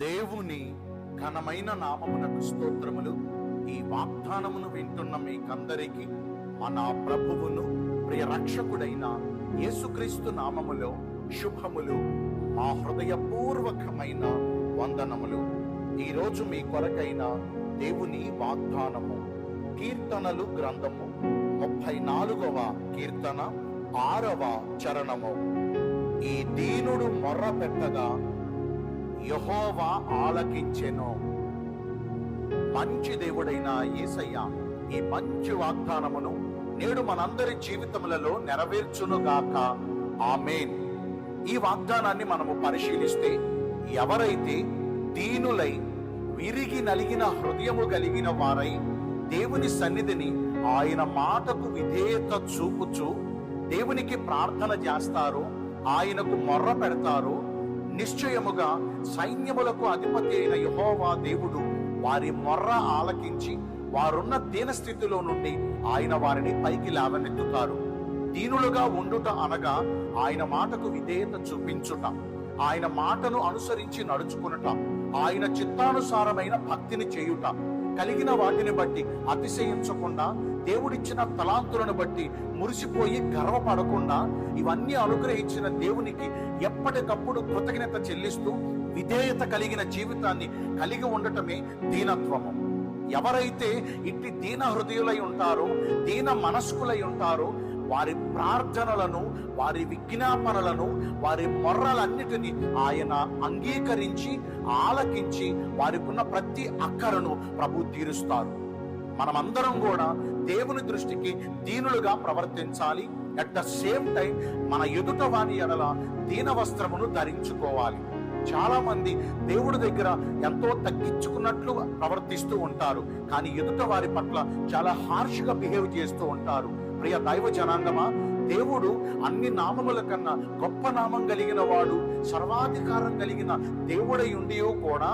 దేవుని ఘనమైన నామమునకు స్తోత్రములు. ఈ వాగ్దానమును వింటున్న మీకందరికీ మన ప్రభువును ప్రియ రక్షకుడైన యేసుక్రీస్తు నామములో శుభములు మా హృదయపూర్వకమైన వందనములు. ఈరోజు మీ కొరకైన దేవుని వాగ్దానము కీర్తనలు గ్రంథము ముప్పై నాలుగవ కీర్తన ఆరవ చరణము. ఈ దీనుడు మొర్ర పెట్టగా యహోవా ఆలకించెను. మంచి దేవుడైన యేసయ్య ఈ మంచి వాగ్దానమును నేడు మనందరి జీవితములలో నెరవేర్చునుగాక ఆమెన్. ఈ వాగ్దానాన్ని మనము పరిశీలిస్తే ఎవరైతే దీనులై విరిగి నలిగిన హృదయము కలిగిన వారై దేవుని సన్నిధిని ఆయన మాటకు విధేయత చూపుచు దేవునికి ప్రార్థన చేస్తారో ఆయనకు మొర్ర పెడతారు నిశ్చయముగా సైన్యములకు అధిపతి అయిన యహోవా దేవుడు వారి మొర్ర ఆలకించి వారున్న దీనస్థితిలో నుండి ఆయన వారిని పైకి లేవనెత్తుతారు. దీనులుగా ఉండుట అనగా ఆయన మాటకు విధేయత చూపించుట ఆయన మాటను అనుసరించి నడుచుకునుట ఆయన చిత్తానుసారమైన భక్తిని చేయుట. కలిగిన వాటిని బట్టి అతిశయించకుండా దేవుడిచ్చిన తలాంతులను బట్టి మురిసిపోయి గర్వపడకుండా ఇవన్నీ అనుగ్రహించిన దేవునికి ఎప్పటికప్పుడు కృతజ్ఞత చెల్లిస్తూ విధేయత కలిగిన జీవితాన్ని కలిగి ఉండటమే దీనత్వము. ఎవరైతే ఇట్టి దీన హృదయులై ఉంటారో దీన మనస్కులై ఉంటారో వారి ప్రార్థనలను వారి విజ్ఞాపనలను వారి మొర్రలన్నిటినీ ఆయన అంగీకరించి ఆలకించి వారికి ఉన్న ప్రతి అక్కరను ప్రభు తీరుస్తారు. మనమందరం కూడా దేవుని దృష్టికి దీనులుగా ప్రవర్తించాలి. అట్ ద సేమ్ టైం మన ఎదుట వారి ఎడల దీన వస్త్రమును ధరించుకోవాలి. చాలా మంది దేవుడి దగ్గర ఎంతో తగ్గించుకున్నట్లు ప్రవర్తిస్తూ ఉంటారు. కానీ ఎదుట వారి పట్ల చాలా హార్ష్గా బిహేవ్ చేస్తూ ఉంటారు. ప్రియ దైవ జనాంగమా దేవుడు అన్ని నామముల కన్నా గొప్ప నామం కలిగిన వాడు సర్వాధికారం కలిగిన దేవుడై ఉండియో కూడా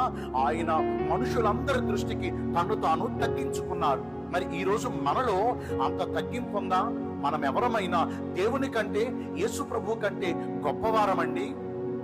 ఆయన మనుషులందరి దృష్టికి తను తాను తగ్గించుకున్నారు. మరి ఈ రోజు మనలో అంత తగ్గింపు ఉందా? మనం ఎవరమైనా దేవుని కంటే యేసు ప్రభు కంటే గొప్పవారమండి?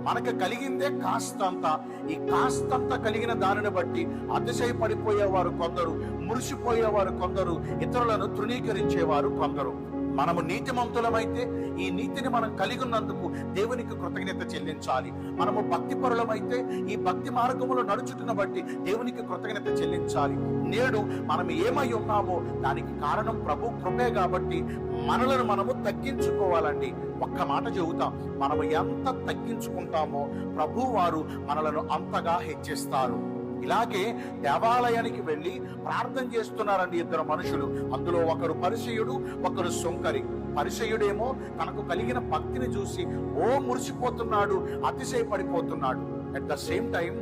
మనకు కలిగిందే కాస్తంత. ఈ కాస్తంత కలిగిన దానిని బట్టి అతిశయపడిపోయేవారు కొందరు మురిసిపోయేవారు కొందరు ఇతరులను తృణీకరించేవారు కొందరు. మనము నీతిమంతులమైతే ఈ నీతిని మనం కలిగి ఉన్నందుకు దేవునికి కృతజ్ఞత చెల్లించాలి. మనము భక్తి పరులమైతే ఈ భక్తి మార్గములో నడుచుకున్న బట్టి దేవునికి కృతజ్ఞత చెల్లించాలి. నేడు మనం ఏమై ఉన్నామో దానికి కారణం ప్రభు కృపే కాబట్టి మనలను మనము తగ్గించుకోవాలండి. ఒక్క మాట చెబుతాం. మనము ఎంత తగ్గించుకుంటామో ప్రభు వారు మనలను అంతగా హెచ్చిస్తారు. ఇలాగే దేవాలయానికి వెళ్ళి ప్రార్థన చేస్తున్నారండి ఇద్దరు మనుషులు. అందులో ఒకరు పరిచయుడు ఒకరు సొంకరి. పరిచయుడేమో తనకు కలిగిన భక్తిని చూసి ఓ మురిసిపోతున్నాడు అతిశయపడిపోతున్నాడు. అట్ ద సేమ్ టైం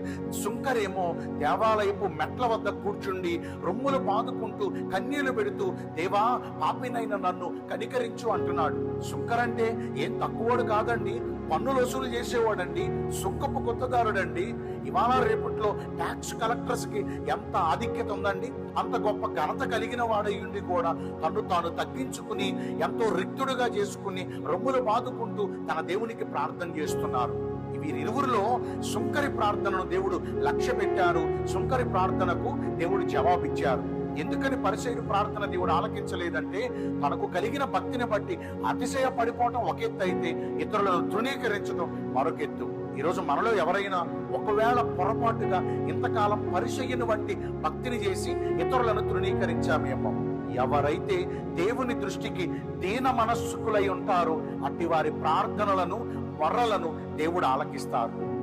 సుంకరేమో దేవాలయపు మెట్ల వద్ద కూర్చుండి రొమ్ములు బాదుకుంటూ కన్నీళ్ళు పెడుతూ దేవా పాపినైన నన్ను కనికరించు అంటున్నాడు. సుంకరంటే ఏం తక్కువడు కాదండి పన్నులు వసూలు చేసేవాడండి సుంకపు కొత్తదారుడండి ఇవాళ రేపట్లో ట్యాక్స్ కలెక్టర్స్కి ఎంత ఆధిక్యత ఉందండి? అంత గొప్ప ఘనత కలిగిన వాడయ్యుండి కూడా తను తాను తగ్గించుకుని ఎంతో రిక్తుడుగా చేసుకుని రొమ్ములు బాదుకుంటూ తన దేవునికి ప్రార్థన చేస్తున్నారు. వీరిరువురిలో సుంకరి ప్రార్థనను దేవుడు లక్ష్య పెట్టారు సుంకరి ప్రార్థనకు దేవుడు జవాబిచ్చారు. ఎందుకని పరిచయ ప్రార్థన దేవుడు ఆలకించలేదంటే తనకు కలిగిన భక్తిని బట్టి అతిశయ పడిపోవటం ఒక ఎత్తు అయితే ఇతరులను తృణీకరించడం మరొక ఎత్తు. ఈరోజు మనలో ఎవరైనా ఒకవేళ పొరపాటుగా ఇంతకాలం పరిచయను వంటి భక్తిని చేసి ఇతరులను తృణీకరించామేమో. ఎవరైతే దేవుని దృష్టికి దీన మనస్సుకులై ఉంటారో అట్టి వారి ప్రార్థనలను వర్రలను దేవుడు ఆలకిస్తారు.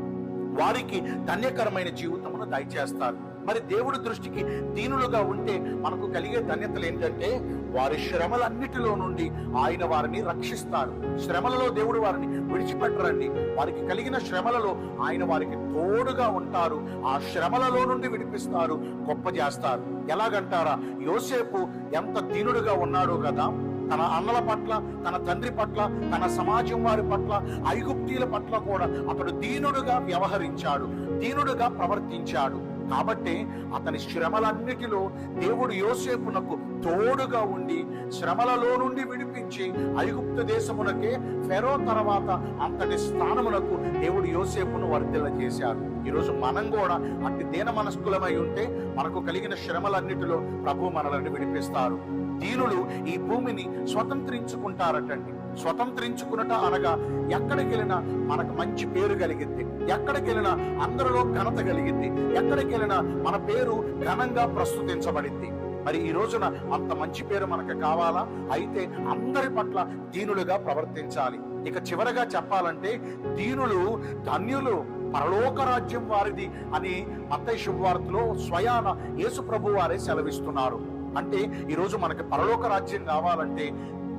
వారికి ధన్యకరమైన జీవితమును దయచేస్తారు. మరి దేవుడి దృష్టికి దీనులుగా ఉంటే మనకు కలిగే ధన్యతలు ఏంటంటే వారి శ్రమలన్నిటిలో నుండి ఆయన వారిని రక్షిస్తారు. శ్రమలలో దేవుడు వారిని విడిచిపెట్టరండి. వారికి కలిగిన శ్రమలలో ఆయన వారికి తోడుగా ఉంటారు. ఆ శ్రమలలో నుండి విడిపిస్తారు గొప్ప చేస్తారు. ఎలాగంటారా? యోసేపు ఎంత దీనుడుగా ఉన్నాడో కదా. తన అన్నల పట్ల తన తండ్రి పట్ల తన సమాజం వారి పట్ల ఐగుప్తీల పట్ల కూడా అతడు దీనుడుగా వ్యవహరించాడు దీనుడుగా ప్రవర్తించాడు. కాబట్టి అతని శ్రమలన్నిటిలో దేవుడు యోసేపునకు తోడుగా ఉండి శ్రమలలో నుండి విడిపించి ఐగుప్తు దేశమునకే ఫెరో తర్వాత అంతటి స్థానమునకు దేవుడు యోసేపును వర్ధిల్ల చేశారు. ఈరోజు మనం కూడా అట్టి దీన మనస్కులమై ఉంటే మనకు కలిగిన శ్రమలన్నిటిలో ప్రభు మనలను విడిపిస్తారు. దీనులు ఈ భూమిని స్వతంత్రించుకుంటారటండి. స్వతంత్రించుకున్నట అనగా ఎక్కడికి వెళ్ళినా మనకు మంచి పేరు కలిగింది ఎక్కడికి వెళ్ళినా అందరిలో ఘనత కలిగింది ఎక్కడికి వెళ్ళినా మన పేరు ఘనంగా ప్రస్తుతించబడింది మరి ఈ రోజున అంత మంచి పేరు మనకు కావాలా? అయితే అందరి పట్ల దీనులుగా ప్రవర్తించాలి. ఇక చివరగా చెప్పాలంటే దీనులు ధన్యులు పరలోక రాజ్యం వారిది అని మత్తయి శుభవార్తలో స్వయాన యేసు ప్రభు వారే సెలవిస్తున్నారు. అంటే ఈరోజు మనకి పరలోక రాజ్యం కావాలంటే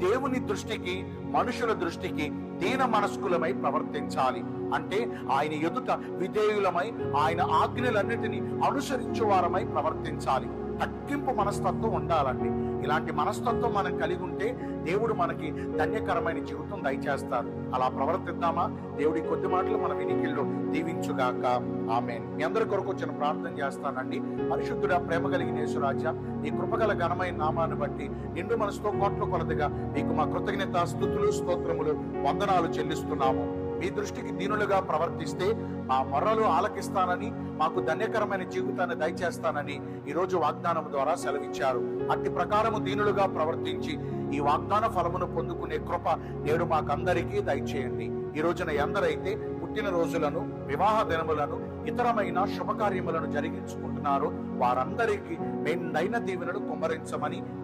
దేవుని దృష్టికి మనుషుల దృష్టికి దీన మనస్కులమై ప్రవర్తించాలి. అంటే ఆయన ఎదుట విధేయులమై ఆయన ఆజ్ఞలన్నిటినీ అనుసరించు వారమై ప్రవర్తించాలి. తగ్గింపు మనస్తత్వం ఉండాలండి. ఇలాంటి మనస్తత్వం మనం కలిగి ఉంటే దేవుడు మనకి ధన్యకరమైన జీవితం దయచేస్తారు. అలా ప్రవర్తిద్దామా? దేవుడి కొద్ది మాటలు మన వినికిల్లో దీవించుగాక. ఆమె మీ అందరి కొరకు వచ్చిన ప్రార్థన చేస్తానండి. పరిశుద్ధుడా ప్రేమ కలిగిన యేసురాజా నీ కృపగల ఘనమైన నామాన్ని బట్టి నిండు మనసుతో కోట్ల కొలదిగా మీకు మా కృతజ్ఞత స్థుతులు స్తోత్రములు వందనాలు చెల్లిస్తున్నాము. మీ దృష్టికి దీనులుగా ప్రవర్తిస్తే మా మొర్రలు ఆలకిస్తానని మాకు ధన్యకరమైన జీవితాన్ని దయచేస్తానని ఈ రోజు వాగ్దానం ద్వారా సెలవిచ్చారు. అట్టి ప్రకారము దీనులుగా ప్రవర్తించి ఈ వాగ్దాన ఫలమును పొందుకునే కృప నేడు మాకందరికీ దయచేయండి. ఈ రోజున ఎందరైతే పుట్టిన రోజులను వివాహ దినములను ఇతరమైన శుభకార్యములను జరిగించుకుంటున్నారో. వారందరికీ మెండైన దీవెనలు కుమ్మరించమని